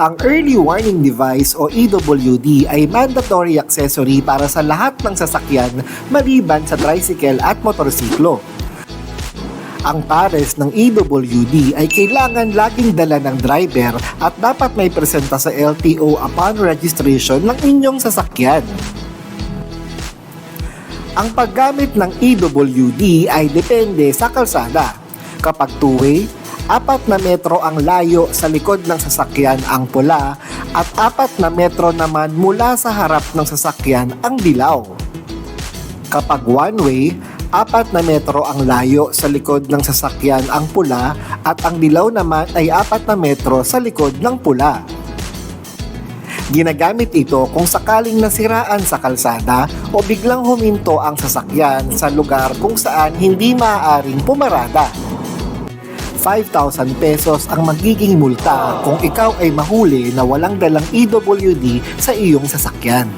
Ang Early Warning Device o EWD ay mandatory accessory para sa lahat ng sasakyan maliban sa tricycle at motorsiklo. Ang pares ng EWD ay kailangan laging dala ng driver at dapat may presenta sa LTO upon registration ng inyong sasakyan. Ang paggamit ng EWD ay depende sa kalsada. Kapag two-way, apat na metro ang layo sa likod ng sasakyan ang pula at apat na metro naman mula sa harap ng sasakyan ang dilaw. Kapag one-way, apat na metro ang layo sa likod ng sasakyan ang pula at ang dilaw naman ay apat na metro sa likod ng pula. Ginagamit ito kung sakaling nasiraan sa kalsada o biglang huminto ang sasakyan sa lugar kung saan hindi maaaring pumarada. 5,000 pesos ang magiging multa kung ikaw ay mahuli na walang dalang EWD sa iyong sasakyan.